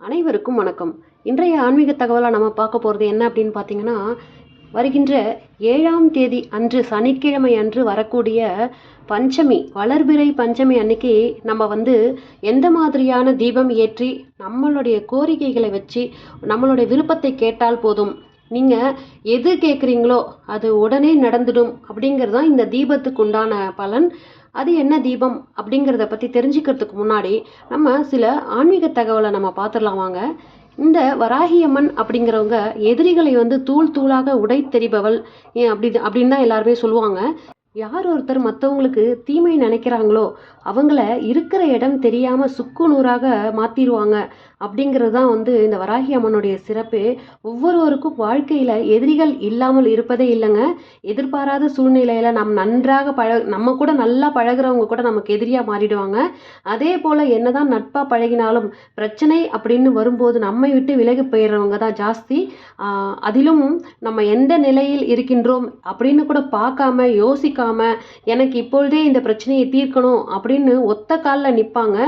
அனைவருக்கும் வணக்கம். இன்றைய ஆன்மீக தகவலாக நம்ம பார்க்க போகிறது என்ன அப்படின்னு பார்த்தீங்கன்னா வருகின்ற ஏழாம் தேதி அன்று சனிக்கிழமை அன்று வரக்கூடிய பஞ்சமி வளர்பிறை பஞ்சமி அன்னைக்கு நம்ம வந்து எந்த மாதிரியான தீபம் ஏற்றி நம்மளுடைய கோரிக்கைகளை வச்சு நம்மளுடைய விருப்பத்தை கேட்டால் போதும். நீங்கள் எது கேட்குறீங்களோ அது உடனே நடந்துடும் அப்படிங்கிறது தான் இந்த தீபத்துக்கு உண்டான பலன். அது என்ன தீபம் அப்படிங்கிறத பற்றி தெரிஞ்சுக்கிறதுக்கு முன்னாடி நம்ம சில ஆன்மீக தகவலை நம்ம பார்த்துடலாம் வாங்க. இந்த வராகியம்மன் அப்படிங்கிறவங்க எதிரிகளை வந்து தூள் தூளாக உடை தெரிபவள் அப்படி அப்படின்னு தான் எல்லாருமே சொல்லுவாங்க. யார் ஒருத்தர் மற்றவங்களுக்கு தீமை நினைக்கிறாங்களோ அவங்கள இருக்கிற இடம் தெரியாமல் சுக்கு நூறாக மாற்றிடுவாங்க அப்படிங்கிறது தான் வந்து இந்த வராகி அம்மனுடைய சிறப்பு. ஒவ்வொருவருக்கும் வாழ்க்கையில் எதிரிகள் இல்லாமல் இருப்பதே இல்லைங்க. எதிர்பாராத சூழ்நிலையில் நம் நன்றாக பழ நம்ம கூட நல்லா பழகுறவங்க கூட நமக்கு எதிரியாக மாறிடுவாங்க. அதே போல் என்னதான் நட்பாக பழகினாலும் பிரச்சனை அப்படின்னு வரும்போது நம்மை விட்டு விலகி போயிடுறவங்க தான் ஜாஸ்தி. அதிலும் நம்ம எந்த நிலையில் இருக்கின்றோம் அப்படின்னு கூட பார்க்காம யோசிக்காம எனக்கு இப்பொழுதே இந்த பிரச்சனையை தீர்க்கணும் அப்படின்னு ஒத்த காலில் நிற்பாங்க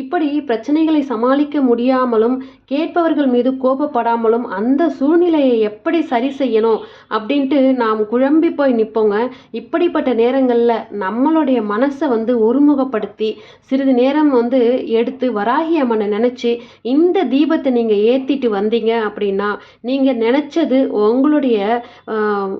இப்படி பிரச்சனைகளை சமாளிக்க முடியாமலும் கேட்பவர்கள் மீது கோபப்படாமலும் அந்த சூழ்நிலையை எப்படி சரி செய்யணும் அப்படின்ட்டு நாம் குழம்பி போய் நிற்போங்க இப்படிப்பட்ட நேரங்களில் நம்மளுடைய மனசை வந்து ஒருமுகப்படுத்தி சிறிது நேரம் வந்து எடுத்து வராகி அம்மனை நினச்சி இந்த தீபத்தை நீங்கள் ஏற்றிட்டு வந்தீங்க அப்படின்னா நீங்கள் நினச்சது உங்களுடைய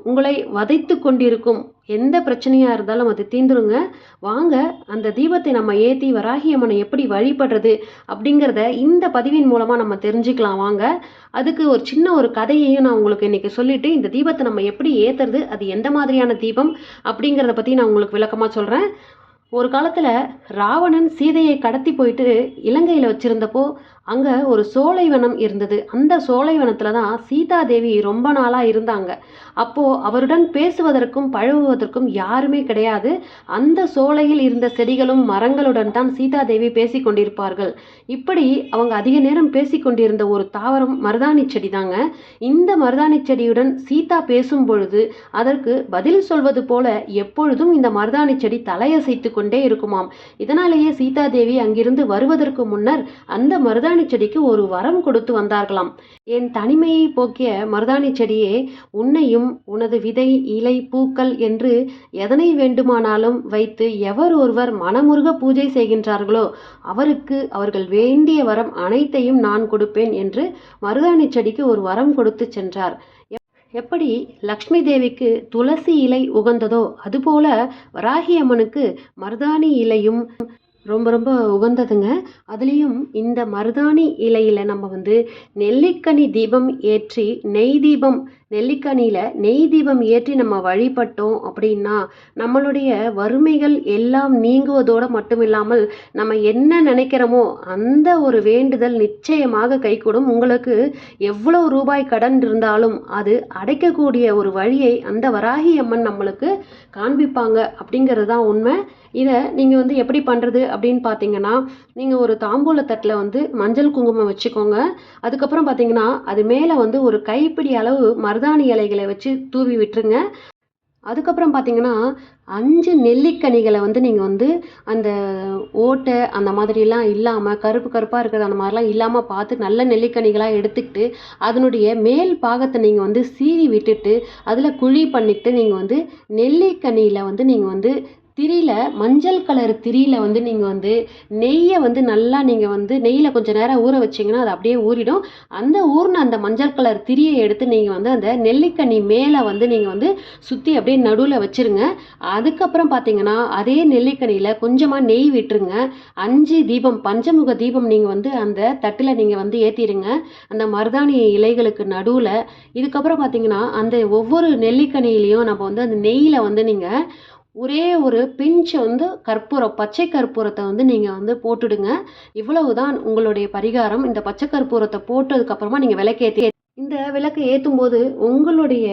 உங்களை வதைத்து கொண்டிருக்கும் எந்த பிரச்சனையாக இருந்தாலும் அது தீந்துருங்க. வாங்க அந்த தீபத்தை நம்ம ஏற்றி வராகி அம்மனை எப்படி வழிபடுறது அப்படிங்கிறத இந்த பதிவின் மூலமாக நம்ம தெரிஞ்சுக்கலாம். வாங்க அதுக்கு ஒரு சின்ன ஒரு கதையையும் நான் உங்களுக்கு இன்றைக்கி சொல்லிவிட்டு இந்த தீபத்தை நம்ம எப்படி ஏற்றுறது அது எந்த மாதிரியான தீபம் அப்படிங்கிறத பற்றி நான் உங்களுக்கு விளக்கமாக சொல்கிறேன் ஒரு காலத்தில் ராவணன் சீதையை கடத்தி போயிட்டு இலங்கையில் வச்சுருந்தப்போ அங்கே ஒரு சோலைவனம் இருந்தது. அந்த சோலைவனத்தில் தான் சீதாதேவி ரொம்ப நாளாக இருந்தாங்க. அப்போது அவருடன் பேசுவதற்கும் பழகுவதற்கும் யாருமே கிடையாது. அந்த சோலையில் இருந்த செடிகளும் மரங்களுடன் தான் சீதாதேவி பேசி கொண்டிருப்பார்கள். இப்படி அவங்க அதிக நேரம் பேசி கொண்டிருந்த ஒரு தாவரம் மருதாணி செடி தாங்க இந்த மருதாணி செடியுடன் சீதா பேசும் பொழுது அதற்கு பதில் சொல்வது போல எப்பொழுதும் இந்த மருதாணி செடி தலையசைத்து கொண்டே இருக்குமாம். இதனாலேயே சீதாதேவி அங்கிருந்து வருவதற்கு முன்னர் அந்த மருதாணி செடிக்கு ஒரு வரம் கொடுத்து வந்தார்களாம். என் தனிமையை போக்கிய மருதாணி செடியே உன்னையும் உனது விதை இலை பூக்கள் என்று எதனை வேண்டுமானாலும் வைத்து எவர் ஒருவர் மனமுருக பூஜை செய்கின்றார்களோ அவருக்கு அவர்கள் வேண்டிய வரம் அனைத்தையும் நான் கொடுப்பேன் என்று மருதாணி செடிக்கு ஒரு வரம் கொடுத்து சென்றார். எப்படி லக்ஷ்மி தேவிக்கு துளசி இலை உகந்ததோ அதுபோல வராகி அம்மனுக்கு மருதாணி இலையும் ரொம்ப ரொம்ப உகந்ததுங்க. அதுலேயும் இந்த மருதாணி இலையில் நம்ம வந்து நெல்லிக்கனி தீபம் ஏற்றி நெய் தீபம் நெல்லிக்கனியில் நெய் தீபம் ஏற்றி நம்ம வழிபட்டோம் அப்படின்னா நம்மளுடைய வறுமைகள் எல்லாம் நீங்குவதோடு மட்டும் இல்லாமல் நம்ம என்ன நினைக்கிறோமோ அந்த ஒரு வேண்டுதல் நிச்சயமாக கைகூடும். உங்களுக்கு எவ்வளோ ரூபாய் கடன் இருந்தாலும் அது அடைக்கக்கூடிய ஒரு வழியை அந்த வராகி அம்மன் நம்மளுக்கு காண்பிப்பாங்க அப்படிங்கிறது தான் உண்மை. இதை நீங்கள் வந்து எப்படி பண்ணுறது அப்படின்னு பார்த்தீங்கன்னா நீங்கள் ஒரு தாம்பூல தட்டில் வந்து மஞ்சள் குங்குமம் வச்சுக்கோங்க. அதுக்கப்புறம் பார்த்தீங்கன்னா அது மேலே வந்து ஒரு கைப்பிடி அளவு மருதாணி இலைகளை வச்சு தூவி விட்டுருங்க. அதுக்கப்புறம் பார்த்தீங்கன்னா அஞ்சு நெல்லிக்கனிகளை வந்து நீங்கள் வந்து அந்த ஓட்டை அந்த மாதிரிலாம் இல்லாமல் கருப்பு கருப்பாக இருக்கிறது அந்த மாதிரிலாம் இல்லாமல் பார்த்து நல்ல நெல்லிக்கனிகளாக எடுத்துக்கிட்டு அதனுடைய மேல் பாகத்தை நீங்கள் வந்து சீவி விட்டுட்டு அதில் குழி பண்ணிக்கிட்டு நீங்கள் வந்து நெல்லிக்கனியில் வந்து நீங்கள் வந்து திரியில் மஞ்சள் கலர் திரியில் வந்து நீங்கள் வந்து நெய்யை வந்து நல்லா நீங்கள் வந்து நெய்யில் கொஞ்சம் நேரம் ஊற வச்சிங்கன்னா அது அப்படியே ஊறிடும். அந்த ஊறின அந்த மஞ்சள் கலர் திரியை எடுத்து நீங்கள் வந்து அந்த நெல்லிக்கனி மேலே வந்து நீங்கள் வந்து சுற்றி அப்படியே நடுவில் வச்சிருங்க. அதுக்கப்புறம் பார்த்தீங்கன்னா அதே நெல்லிக்கனியில் கொஞ்சமாக நெய் விட்டுருங்க. அஞ்சு தீபம் பஞ்சமுக தீபம் நீங்கள் வந்து அந்த தட்டில் நீங்கள் வந்து ஏற்றிடுங்க அந்த மருதாணி இலைகளுக்கு நடுவில். இதுக்கப்புறம் பார்த்தீங்கன்னா அந்த ஒவ்வொரு நெல்லிக்கனிலையும் நம்ம வந்து அந்த நெய்யில் வந்து நீங்கள் ஒரே ஒரு பிஞ்ச் வந்து கற்பூரம் பச்சை கற்பூரத்தை வந்து நீங்கள் வந்து போட்டுடுங்க. இவ்வளவு தான் உங்களுடைய பரிகாரம். இந்த பச்சை கற்பூரத்தை போட்டதுக்கப்புறமா நீங்கள் விளக்கேற்றி இந்த விளக்கை ஏற்றும் போது உங்களுடைய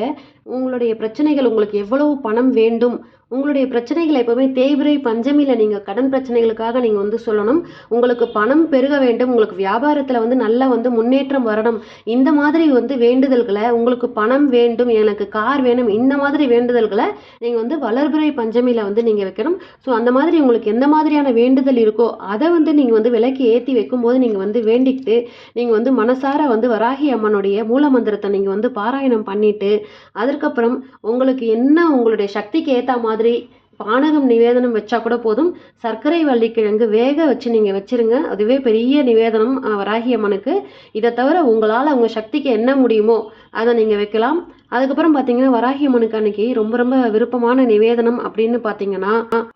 உங்களுடைய பிரச்சனைகள் உங்களுக்கு எவ்வளவு பணம் வேண்டும் உங்களுடைய பிரச்சனைகளை எப்போவுமே தேய்பிரை பஞ்சமியில் நீங்கள் கடன் பிரச்சனைகளுக்காக நீங்கள் வந்து சொல்லணும். உங்களுக்கு பணம் பெருக வேண்டும். உங்களுக்கு வியாபாரத்தில் வந்து நல்லா வந்து முன்னேற்றம் வரணும். இந்த மாதிரி வந்து வேண்டுதல்களை உங்களுக்கு பணம் வேண்டும் எனக்கு கார் வேணும் இந்த மாதிரி வேண்டுதல்களை நீங்கள் வந்து வளர்பிறை பஞ்சமியில் வந்து நீங்கள் வைக்கணும். ஸோ அந்த மாதிரி உங்களுக்கு எந்த மாதிரியான வேண்டுதல் இருக்கோ அதை வந்து நீங்கள் வந்து விலைக்கு ஏற்றி வைக்கும்போது நீங்கள் வந்து வேண்டிக்கிட்டு நீங்கள் வந்து மனசார வந்து வராகி அம்மனுடைய மூல மந்திரத்தை நீங்கள் வந்து பாராயணம் பண்ணிவிட்டு அதற்கப்புறம் உங்களுக்கு என்ன உங்களுடைய சக்திக்கு ஏற்ற மாதிரி பானகம் நிவேதனம் வச்சா கூட போதும். சர்க்கரை வள்ளிக்கிழங்கு வேக வச்சு நீங்கள் வச்சிருங்க. அதுவே பெரிய நிவேதனம் வராகி அம்மனுக்கு. இதை தவிர உங்களால் உங்கள் சக்திக்கு என்ன முடியுமோ அதை நீங்கள் வைக்கலாம். அதுக்கப்புறம் பார்த்தீங்கன்னா வராகி அம்மனுக்கு அன்னைக்கு ரொம்ப ரொம்ப விருப்பமான நிவேதனம் அப்படின்னு பார்த்தீங்கன்னா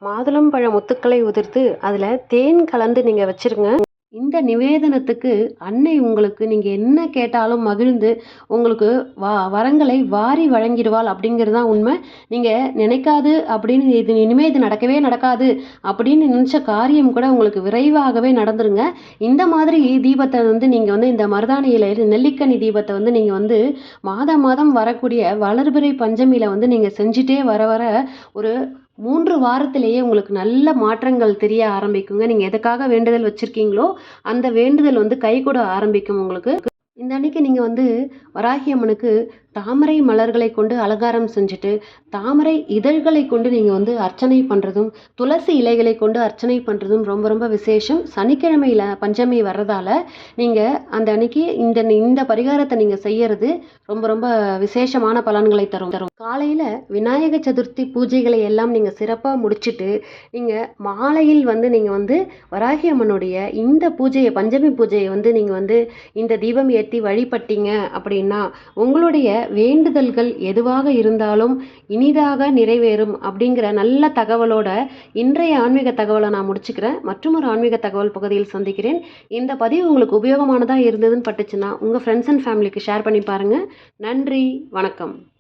மாதுளம்பழ முத்துக்களை உதிர்த்து அதில் தேன் கலந்து நீங்கள் வச்சுருங்க. இந்த நிவேதனத்துக்கு அன்னை உங்களுக்கு நீங்கள் என்ன கேட்டாலும் மகிழ்ந்து உங்களுக்கு வா வரங்களை வாரி வழங்கிடுவாள் அப்படிங்கிறது தான் உண்மை. நீங்கள் நினைக்காது அப்படின்னு இது இனிமேல் இது நடக்கவே நடக்காது அப்படின்னு நினச்ச காரியம் கூட உங்களுக்கு விரைவாகவே நடந்துருங்க. இந்த மாதிரி தீபத்தை வந்து நீங்கள் வந்து இந்த மருதாணியில் இலையில் நெல்லிக்கனி தீபத்தை வந்து நீங்கள் வந்து மாதம் மாதம் வரக்கூடிய வளர்பிறை பஞ்சமியில் வந்து நீங்கள் செஞ்சுட்டே வர வர ஒரு மூன்று வாரத்திலேயே உங்களுக்கு நல்ல மாற்றங்கள் தெரிய ஆரம்பிக்குங்க. நீங்கள் எதுக்காக வேண்டுதல் வச்சுருக்கீங்களோ அந்த வேண்டுதல் வந்து கைகூட ஆரம்பிக்கும் உங்களுக்கு. இந்த அன்னைக்கு நீங்கள் வந்து வராகி அம்மனுக்கு தாமரை மலர்களை கொண்டு அலங்காரம் செஞ்சுட்டு தாமரை இதழ்களை கொண்டு நீங்கள் வந்து அர்ச்சனை பண்ணுறதும் துளசி இலைகளை கொண்டு அர்ச்சனை பண்ணுறதும் ரொம்ப ரொம்ப விசேஷம். சனிக்கிழமையில் பஞ்சமி வர்றதால நீங்கள் அந்த அன்னைக்கு இந்த இந்த பரிகாரத்தை நீங்கள் செய்யறது ரொம்ப ரொம்ப விசேஷமான பலன்களை தரும். தரும். காலையில் விநாயக சதுர்த்தி பூஜைகளை எல்லாம் நீங்கள் சிறப்பாக முடிச்சுட்டு நீங்கள் மாலையில் வந்து நீங்கள் வந்து வராகி அம்மனுடைய இந்த பூஜையை பஞ்சமி பூஜையை வந்து நீங்கள் வந்து இந்த தீபம் ஏற்றி வழிபட்டீங்க அப்படின்னா உங்களுடைய வேண்டுதல்கள் எதுவாக இருந்தாலும் இனிதாக நிறைவேறும் அப்படிங்கிற நல்ல தகவலோட இன்றைய ஆன்மீக தகவலை நான் முடிச்சுக்கிறேன். மற்றும் ஒரு ஆன்மீக தகவல் பகுதியில் சந்திக்கிறேன். இந்த பதிவு உங்களுக்கு உபயோகமானதாக இருந்ததுன்னு பட்டுச்சுன்னா உங்கள் ஃப்ரெண்ட்ஸ் அண்ட் ஃபேமிலிக்கு ஷேர் பண்ணி பாருங்கள் நன்றி வணக்கம்.